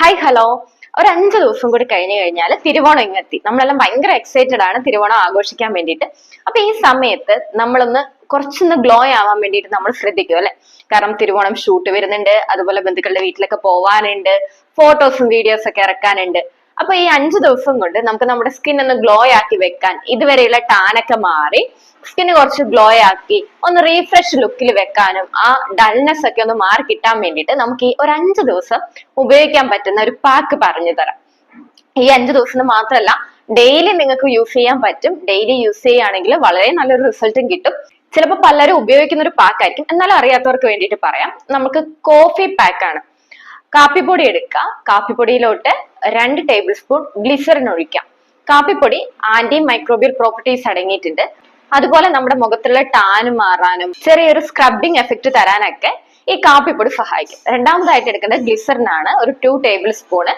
Hi hello ഒരു അഞ്ച് ദിവസം കൂടി കഴിഞ്ഞു കഴിഞ്ഞാൽ തിരുവോണം ഇങ്ങെത്തി. നമ്മളെല്ലാം ഭയങ്കര എക്സൈറ്റഡ് ആണ് തിരുവോണം ആഘോഷിക്കാൻ വേണ്ടിയിട്ട്. അപ്പൊ ഈ സമയത്ത് നമ്മളൊന്ന് കുറച്ചൊന്ന് ഗ്ലോ ആവാൻ വേണ്ടിയിട്ട് നമ്മൾ ശ്രദ്ധിക്കും അല്ലെ? കാരണം തിരുവോണം ഷൂട്ട് വരുന്നുണ്ട് അതുപോലെ ബന്ധുക്കളുടെ വീട്ടിലൊക്കെ പോവാനുണ്ട് ഫോട്ടോസും വീഡിയോസ് ഒക്കെ ഇറക്കാനുണ്ട്. അപ്പൊ ഈ അഞ്ചു ദിവസം കൊണ്ട് നമുക്ക് നമ്മുടെ സ്കിൻ ഒന്ന് ഗ്ലോ ആക്കി വെക്കാൻ ഇതുവരെയുള്ള ടാനൊക്കെ മാറി സ്കിന് കുറച്ച് ഗ്ലോ ആക്കി ഒന്ന് റീഫ്രഷ് ലുക്കിൽ വെക്കാനും ആ ഡൾനെസ് ഒക്കെ ഒന്ന് മാറി കിട്ടാൻ വേണ്ടിയിട്ട് നമുക്ക് ഈ ഒരു അഞ്ചു ദിവസം ഉപയോഗിക്കാൻ പറ്റുന്ന ഒരു പാക്ക് പറഞ്ഞു തരാം. ഈ അഞ്ചു ദിവസം മാത്രമല്ല ഡെയിലി നിങ്ങൾക്ക് യൂസ് ചെയ്യാൻ പറ്റും. ഡെയിലി യൂസ് ചെയ്യുകയാണെങ്കിൽ വളരെ നല്ലൊരു റിസൾട്ടും കിട്ടും. ചിലപ്പോൾ പലരും ഉപയോഗിക്കുന്ന ഒരു പാക്ക് ആയിരിക്കും. എന്നാലും അറിയാത്തവർക്ക് വേണ്ടിയിട്ട് പറയാം. നമുക്ക് കോഫി പാക്കാണ് കാപ്പിപ്പൊടി എടുക്കുക കാപ്പിപ്പൊടിയിലോട്ട് രണ്ട് ടേബിൾ സ്പൂൺ ഗ്ലിസറിൻ ഒഴിക്കാം. കാപ്പിപ്പൊടി ആന്റി മൈക്രോബിയൽ പ്രോപ്പർട്ടീസ് അടങ്ങിയിട്ടുണ്ട്. അതുപോലെ നമ്മുടെ മുഖത്തുള്ള ടാന് മാറാനും ചെറിയൊരു സ്ക്രബിംഗ് എഫക്റ്റ് തരാനൊക്കെ ഈ കാപ്പിപ്പൊടി സഹായിക്കും. രണ്ടാമതായിട്ട് എടുക്കേണ്ട ഗ്ലിസറിനാണ് ഒരു ടു ടേബിൾ സ്പൂണ്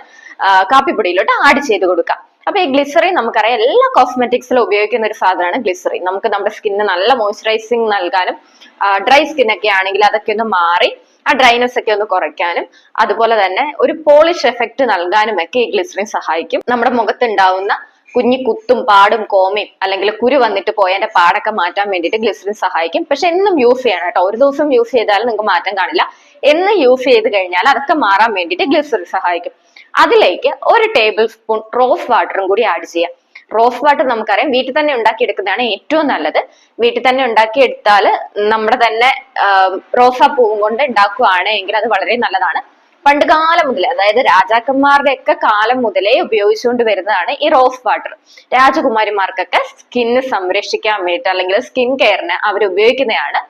കാപ്പിപ്പൊടിയിലോട്ട് ആഡ് ചെയ്ത് കൊടുക്കാം. അപ്പൊ ഈ ഗ്ലിസറിൻ നമുക്കറിയാം എല്ലാ കോസ്മെറ്റിക്സിലും ഉപയോഗിക്കുന്ന ഒരു സാധനമാണ് ഗ്ലിസറിൻ നമുക്ക് നമ്മുടെ സ്കിന്നിന് നല്ല മോയ്സ്ചറൈസിങ് നൽകാനും ഡ്രൈ സ്കിന്നൊക്കെ ആണെങ്കിൽ അതൊക്കെ ഒന്ന് മാറി ആ ഡ്രൈനെസ് ഒക്കെ ഒന്ന് കുറയ്ക്കാനും അതുപോലെ തന്നെ ഒരു പോളിഷ് എഫക്റ്റ് നൽകാനും ഒക്കെ ഈ ഗ്ലിസറിൻ സഹായിക്കും. നമ്മുടെ മുഖത്തുണ്ടാവുന്ന കുഞ്ഞി കുത്തും പാടും കോമയും അല്ലെങ്കിൽ കുരു വന്നിട്ട് പോയതിന്റെ പാടൊക്കെ മാറ്റാൻ വേണ്ടിയിട്ട് ഗ്ലിസറിൻ സഹായിക്കും. പക്ഷെ എന്നും യൂസ് ചെയ്യണം കേട്ടോ. ഒരു ദിവസം യൂസ് ചെയ്താലും നിങ്ങൾക്ക് മാറ്റം കാണില്ല. എന്ന് യൂസ് ചെയ്ത് കഴിഞ്ഞാൽ അതൊക്കെ മാറാൻ വേണ്ടിയിട്ട് ഗ്ലിസറിൻ സഹായിക്കും. അതിലേക്ക് ഒരു ടേബിൾ സ്പൂൺ റോസ് വാട്ടറും കൂടി ആഡ് ചെയ്യാം. റോസ് വാട്ടർ നമുക്കറിയാം. വീട്ടിൽ തന്നെ ഉണ്ടാക്കി എടുക്കുന്നതാണ് ഏറ്റവും നല്ലത്. വീട്ടിൽ തന്നെ ഉണ്ടാക്കി ഉണ്ടാക്കിയെടുത്താൽ നമ്മുടെ തന്നെ റോസാപ്പൂവും കൊണ്ട് ഉണ്ടാക്കുകയാണെങ്കിൽ അത് വളരെ നല്ലതാണ്. പണ്ട് കാലം മുതലേ അതായത് രാജാക്കന്മാരുടെ ഒക്കെ കാലം മുതലേ ഉപയോഗിച്ചുകൊണ്ട് വരുന്നതാണ് ഈ റോസ് വാട്ടർ. രാജകുമാരിമാർക്കൊക്കെ സ്കിന്ന് സംരക്ഷിക്കാൻ വേണ്ടിയിട്ട് അല്ലെങ്കിൽ സ്കിൻ കെയറിന് അവർ ഉപയോഗിക്കുന്നതാണ്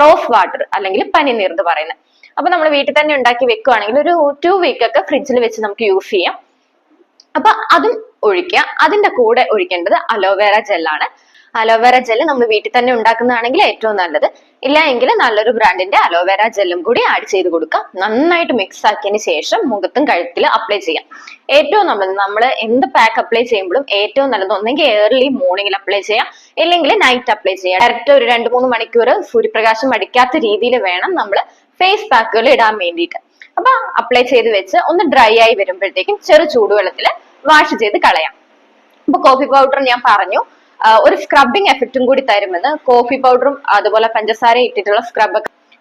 റോസ് വാട്ടർ അല്ലെങ്കിൽ പനിനീർ എന്ന് പറയുന്നത്. അപ്പൊ നമ്മൾ വീട്ടിൽ തന്നെ ഉണ്ടാക്കി വെക്കുകയാണെങ്കിൽ ഒരു ടു വീക്ക് ഒക്കെ ഫ്രിഡ്ജിൽ വെച്ച് നമുക്ക് യൂസ് ചെയ്യാം. അപ്പൊ അതും ഒഴിക്കുക. അതിന്റെ കൂടെ ഒഴിക്കേണ്ടത് അലോവേറ ജെല്ലാണ് അലോവേറ ജെല്ല് നമ്മൾ വീട്ടിൽ തന്നെ ഉണ്ടാക്കുന്നതാണെങ്കിൽ ഏറ്റവും നല്ലത്. ഇല്ല എങ്കിൽ നല്ലൊരു ബ്രാൻഡിന്റെ അലോവേറ ജെല്ലും കൂടി ആഡ് ചെയ്ത് കൊടുക്കുക. നന്നായിട്ട് മിക്സ് ആക്കിയതിന് ശേഷം മുഖത്തും കഴുത്തിൽ അപ്ലൈ ചെയ്യാം. ഏറ്റവും നല്ലത് നമ്മൾ എന്ത് പാക്ക് അപ്ലൈ ചെയ്യുമ്പോഴും ഏറ്റവും നല്ലത് ഒന്നെങ്കിൽ ഏർലി മോർണിംഗിൽ അപ്ലൈ ചെയ്യാം. ഇല്ലെങ്കിൽ നൈറ്റ് അപ്ലൈ ചെയ്യാം. ഡയറക്റ്റ് ഒരു രണ്ട് മൂന്ന് മണിക്കൂർ സൂര്യപ്രകാശം അടിക്കാത്ത രീതിയിൽ വേണം നമ്മൾ ഫേസ് പാക്കുകൾ ഇടാൻ വേണ്ടിയിട്ട്. അപ്പൊ അപ്ലൈ ചെയ്ത് വെച്ച് ഒന്ന് ഡ്രൈ ആയി വരുമ്പോഴത്തേക്കും ചെറു ചൂടുവെള്ളത്തിൽ വാഷ് ചെയ്ത് കളയാം. ഇപ്പൊ കോഫി പൗഡർ ഞാൻ പറഞ്ഞു ഒരു സ്ക്രബിങ് എഫക്റ്റും കൂടി തരുമെന്ന്. കോഫി പൗഡറും അതുപോലെ പഞ്ചസാരയും ഇട്ടിട്ടുള്ള സ്ക്രബ്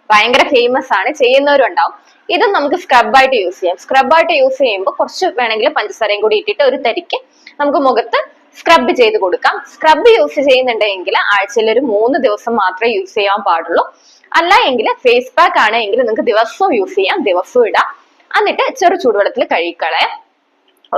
ഭയങ്കര ഫേമസ് ആണ് ചെയ്യുന്നവരും ഉണ്ടാവും ഇതും നമുക്ക് സ്ക്രബായിട്ട് യൂസ് ചെയ്യാം. സ്ക്രബായിട്ട് യൂസ് ചെയ്യുമ്പോൾ കുറച്ച് വേണമെങ്കിൽ പഞ്ചസാരയും കൂടി ഇട്ടിട്ട് ഒരു തരിക്ക് നമുക്ക് മുഖത്ത് സ്ക്രബ് ചെയ്ത് കൊടുക്കാം. സ്ക്രബ് യൂസ് ചെയ്യുന്നുണ്ടെങ്കിൽ ആഴ്ചയിൽ ഒരു മൂന്ന് ദിവസം മാത്രമേ യൂസ് ചെയ്യാൻ പാടുള്ളൂ. അല്ല എങ്കിൽ ഫേസ് പാക്ക് ആണെങ്കിൽ നിങ്ങൾക്ക് ദിവസവും യൂസ് ചെയ്യാം. ദിവസവും ഇടാം. എന്നിട്ട് ചെറു ചൂടുവെള്ളത്തിൽ കഴുകിക്കളയാം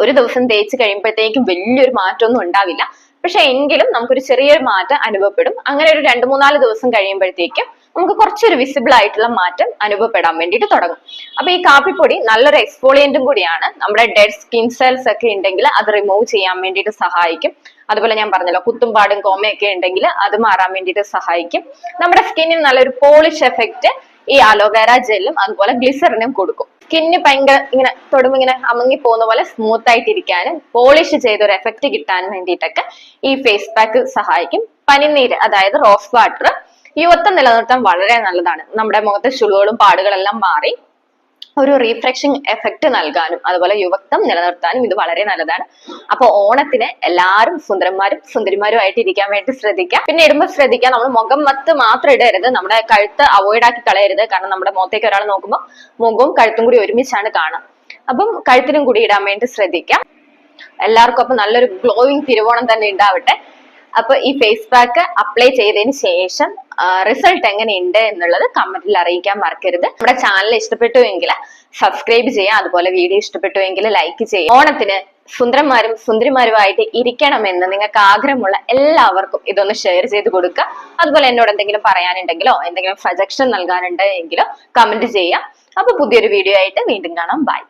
ഒരു ദിവസം തേച്ച് കഴിയുമ്പോഴത്തേക്കും വലിയൊരു മാറ്റമൊന്നും ഉണ്ടാവില്ല. പക്ഷെ എങ്കിലും നമുക്കൊരു ചെറിയൊരു മാറ്റം അനുഭവപ്പെടും. അങ്ങനെ ഒരു രണ്ട് മൂന്നാൽ ദിവസം കഴിയുമ്പോഴത്തേക്കും നമുക്ക് കുറച്ചൊരു വിസിബിൾ ആയിട്ടുള്ള മാറ്റം അനുഭവപ്പെടാൻ വേണ്ടിയിട്ട് തുടങ്ങും. അപ്പൊ ഈ കാപ്പിപ്പൊടി നല്ലൊരു എക്സ്പോളിയന്റും കൂടിയാണ്. നമ്മുടെ ഡെഡ് സ്കിൻ സെൽസ് ഒക്കെ ഉണ്ടെങ്കിൽ അത് റിമൂവ് ചെയ്യാൻ വേണ്ടിയിട്ട് സഹായിക്കും. അതുപോലെ ഞാൻ പറഞ്ഞല്ലോ കുത്തുംപാടും കോമയൊക്കെ ഉണ്ടെങ്കിൽ അത് മാറാൻ വേണ്ടിയിട്ട് സഹായിക്കും. നമ്മുടെ സ്കിന്നിന് നല്ലൊരു പോളിഷ് എഫക്റ്റ് ഈ അലോവേര ജെല്ലും അതുപോലെ ഗ്ലിസറിനും കൊടുക്കും. സ്കിന്ന് ഭയങ്കര ഇങ്ങനെ തൊടുമ്പോ ഇങ്ങനെ അമങ്ങി പോകുന്ന പോലെ സ്മൂത്ത് ആയിട്ട് ഇരിക്കാനും പോളിഷ് ചെയ്ത ഒരു എഫക്റ്റ് കിട്ടാൻ വേണ്ടിയിട്ടൊക്കെ ഈ ഫേസ് പാക്ക് സഹായിക്കും. പനിനീര് അതായത് റോസ് വാട്ടർ യുവത്വം നിലനിർത്താൻ വളരെ നല്ലതാണ്. നമ്മുടെ മുഖത്തെ ചുളുകളും പാടുകളെല്ലാം മാറി ഒരു റീഫ്രഷിങ് എഫക്റ്റ് നൽകാനും അതുപോലെ യുവത്വം നിലനിർത്താനും ഇത് വളരെ നല്ലതാണ്. അപ്പൊ ഓണത്തിന് എല്ലാവരും സുന്ദരന്മാരും സുന്ദരിമാരും ആയിട്ട് ഇരിക്കാൻ വേണ്ടി ശ്രദ്ധിക്കാം പിന്നെ ഇടുമ്പോൾ ശ്രദ്ധിക്കാം നമ്മൾ മുഖം മത്ത് മാത്രം ഇടരുത് നമ്മുടെ കഴുത്ത് അവോയ്ഡ് ആക്കി കളയരുത്. കാരണം നമ്മുടെ മുഖത്തേക്ക് ഒരാൾ നോക്കുമ്പോൾ മുഖവും കഴുത്തും കൂടി ഒരുമിച്ചാണ് കാണുക. അപ്പം കഴുത്തിനും കൂടി ഇടാൻ വേണ്ടി ശ്രദ്ധിക്കാം. എല്ലാവർക്കും അപ്പൊ നല്ലൊരു ഗ്ലോയിങ് തിരുവോണം തന്നെ ഉണ്ടാവട്ടെ. അപ്പൊ ഈ ഫേസ് പാക്ക് അപ്ലൈ ചെയ്തതിന് ശേഷം റിസൾട്ട് എങ്ങനെയുണ്ട് എന്നുള്ളത് കമന്റിൽ അറിയിക്കാൻ മറക്കരുത്. നമ്മുടെ ചാനൽ ഇഷ്ടപ്പെട്ടു എങ്കിൽ സബ്സ്ക്രൈബ് ചെയ്യാം അതുപോലെ വീഡിയോ ഇഷ്ടപ്പെട്ടു എങ്കിൽ ലൈക്ക് ചെയ്യാം ഓണത്തിന് സുന്ദരന്മാരും സുന്ദരിമാരുമായിട്ട് ഇരിക്കണമെന്ന് നിങ്ങൾക്ക് ആഗ്രഹമുള്ള എല്ലാവർക്കും ഇതൊന്ന് ഷെയർ ചെയ്ത് കൊടുക്കുക. അതുപോലെ എന്നോട് എന്തെങ്കിലും പറയാനുണ്ടെങ്കിലോ എന്തെങ്കിലും സജഷൻ നൽകാനുണ്ടെങ്കിലോ കമന്റ് ചെയ്യാം അപ്പൊ പുതിയൊരു വീഡിയോ ആയിട്ട് വീണ്ടും കാണാം. ബൈ